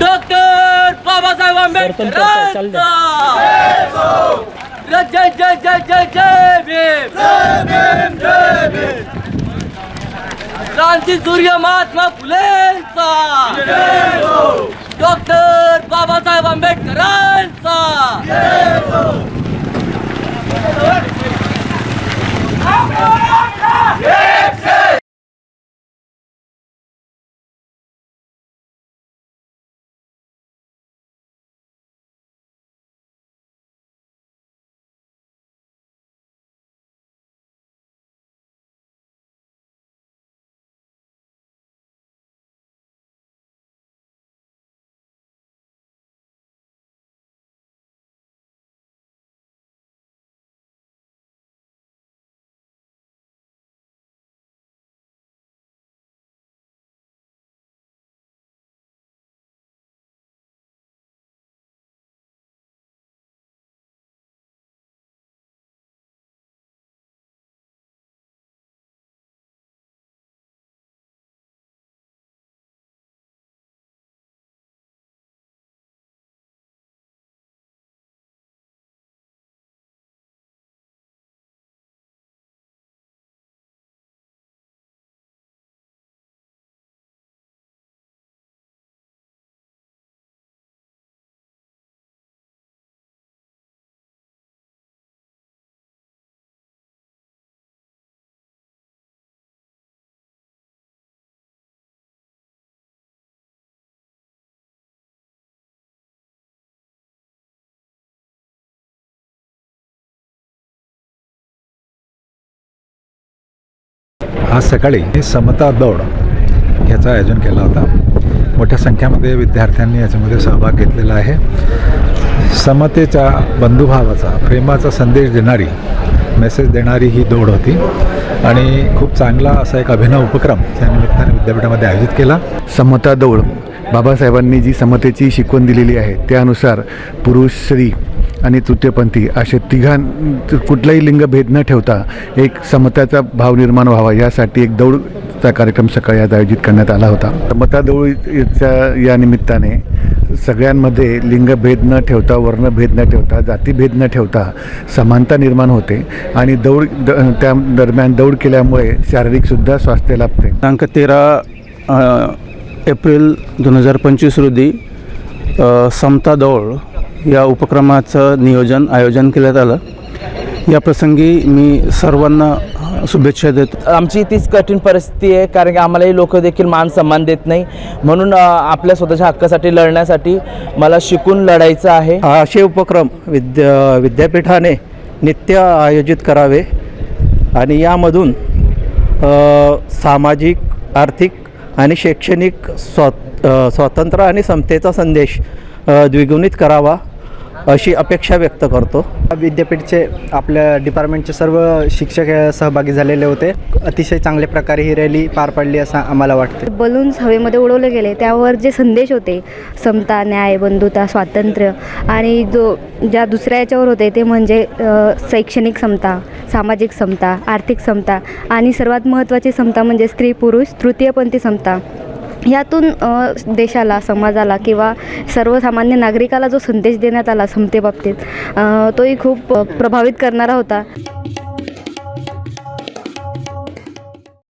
Doctor Babasaheb आंबेडकरांचा जय जय जय जय जय भीम! क्रांती सूर्य महात्मा फुलेंचा! डॉक्टर बाबासाहेब आंबेडकरांचा! आज सकाळी समता दौड ह्याचं आयोजन केलं होतं. मोठ्या संख्येमध्ये विद्यार्थ्यांनी याच्यामध्ये सहभाग घेतलेला आहे. समतेच्या बंधुभावाचा प्रेमाचा संदेश देणारी मेसेज देणारी ही दौड होती. आणि खूप चांगला असा एक अभिनव उपक्रम त्या निमित्ताने विद्यापीठामध्ये आयोजित केला. समता दौड. बाबासाहेबांनी जी समतेची शिकवण दिलेली आहे त्यानुसार पुरुष स्त्री आणि तृतीयपंथी असे तिघां कुठलाही लिंगभेद न ठेवता एक समताचा भाव निर्माण व्हावा यासाठी एक दौडचा कार्यक्रम सकाळी आज आयोजित करण्यात आला होता. समता दौडच्या या निमित्ताने सगळ्यांमध्ये लिंगभेद न ठेवता वर्णभेद न ठेवता जातीभेद न ठेवता समानता निर्माण होते आणि दौड द त्या दरम्यान दौड केल्यामुळे शारीरिकसुद्धा स्वास्थ्य लाभते. दिनांक तेरा एप्रिल दोन हजार पंचवीस रोजी समता दौड या उपक्रमाचं नियोजन आयोजन करण्यात आलं या प्रसंगी मी सर्वांना शुभेच्छा देतो. आमची तीच कठीण परिस्थिती आहे कारण की आम्हालाही लोक देखील मान सन्मान देत नाही. म्हणून आपल्या स्वतःच्या हक्कासाठी लढण्यासाठी मला शिकून लढायचं आहे. असे उपक्रम विद्या विद्यापीठाने नित्य आयोजित करावे. आणि यामधून सामाजिक आर्थिक आणि शैक्षणिक स्वा अ, स्वातंत्र्य आणि समतेचा संदेश द्विगुणित करावा. अशी अपेक्षा व्यक्त करतो. विद्यापीठचे आपल्या डिपार्टमेंटचे सर्व शिक्षक सहभागी झालेले होते. अतिशय चांगल्या प्रकारे ही रॅली पार पडली असं आम्हाला वाटते बलून्स हवेमध्ये उडवले गेले. त्यावर जे संदेश होते समता न्याय बंधुता स्वातंत्र्य आणि जो ज्या दुसऱ्या याच्यावर होते ते म्हणजे शैक्षणिक समता सामाजिक समता आर्थिक समता आणि सर्वात महत्त्वाची समता म्हणजे स्त्री पुरुष तृतीयपंथी समता. यातून देशाला समाजाला किंवा सर्वसामान्य नागरिकाला जो संदेश देण्यात आला समतेबाबतीत तोही खूप प्रभावित करणारा होता.